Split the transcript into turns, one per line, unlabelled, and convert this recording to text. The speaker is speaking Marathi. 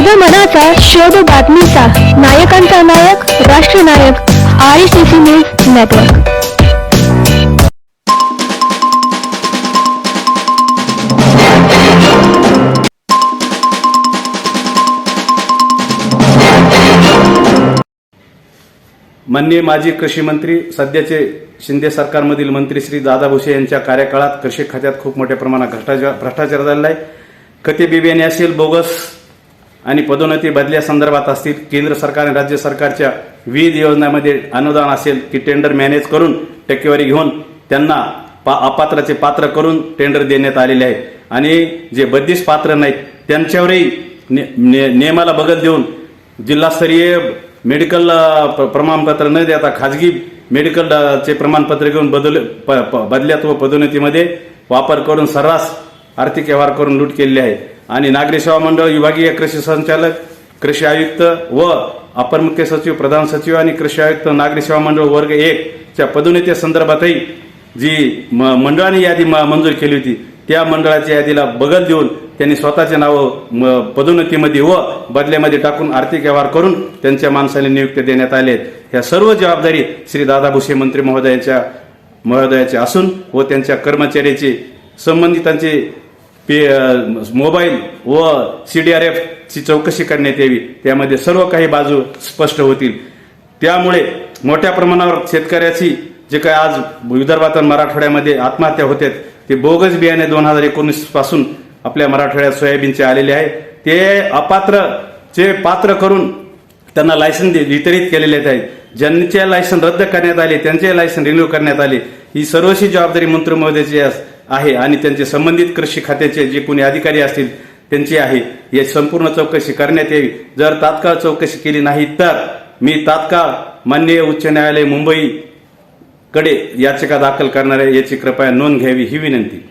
फायदा मनाचा शोध बातमीचा नायकांचा नायक राष्ट्रनायक I C C news network.
माननीय माजी कृषी मंत्री सध्याचे शिंदे सरकारमधील मंत्री श्री दादा भुसे यांच्या कार्यकाळात कृषी खात्यात खूप मोठ्या प्रमाणात भ्रष्टाचार भ्रष्टाचार झालेला आहे. कथे बिबियाने असेल बोगस आणि पदोन्नती बदल्या संदर्भात असतील केंद्र सरकार आणि राज्य सरकारच्या विविध योजनांमध्ये अनुदान असेल की टेंडर मॅनेज करून टक्केवारी घेऊन त्यांना पा अपात्राचे पात्र करून टेंडर देण्यात आलेले आहे. आणि जे बद्दीस पात्र नाहीत त्यांच्यावरही ने- ने- नियमाला बगल देऊन जिल्हास्तरीय मेडिकल प्रमाणपत्र न देता खाजगी मेडिकलचे प्रमाणपत्र घेऊन बदल प- प- बदल्यात व पदोन्नतीमध्ये वापर करून सर्रास आर्थिक व्यवहार करून लूट केलेली आहे. आणि नागरी सेवा मंडळ विभागीय कृषी संचालक कृषी आयुक्त व अपर मुख्य सचिव प्रधान सचिव आणि कृषी आयुक्त नागरी सेवा मंडळ वर्ग एक च्या पदोन्नती संदर्भातही जी म- मंडळाने यादी म- मंजूर केली होती त्या मंडळाच्या यादीला बगल देऊन त्यांनी स्वतःचे नावं पदोन्नतीमध्ये व बदल्यामध्ये टाकून आर्थिक व्यवहार करून त्यांच्या माणसाला नियुक्ती देण्यात आले. आहेत ह्या सर्व जबाबदारी श्री दादा भुसे मंत्री महोदयाच्या महोदयाचे असून व त्यांच्या कर्मचाऱ्याचे संबंधितांचे पे मोबाईल व सीडीआरएफ ची चौकशी करण्यात यावी. त्यामध्ये सर्व काही बाजू स्पष्ट होतील. त्यामुळे मोठ्या प्रमाणावर शेतकऱ्याची जे काय आज विदर्भात मराठवाड्यामध्ये आत्महत्या होतात ते बोगस बियाणे दोन हजार एकोणीसपासून आपल्या मराठवाड्यात सोयाबीनचे आलेले आहे. ते अपात्र चे पात्र करून त्यांना लायसन दे- वितरित केलेले आहेत. ज्यांचे लायसन रद्द करण्यात आले त्यांचे लायसन रिन्यू करण्यात आले. ही सर्वशी जबाबदारी मंत्री महोदयाची अस- आहे आणि त्यांचे संबंधित कृषी खात्याचे जे कोणी अधिकारी असतील त्यांची आहे. या संपूर्ण चौकशी करण्यात यावी. जर तात्काळ चौकशी केली नाही तर मी तात्काळ माननीय उच्च न्यायालय मुंबई कडे याचिका दाखल करणार आहे. याची कृपया नोंद घ्यावी ही विनंती.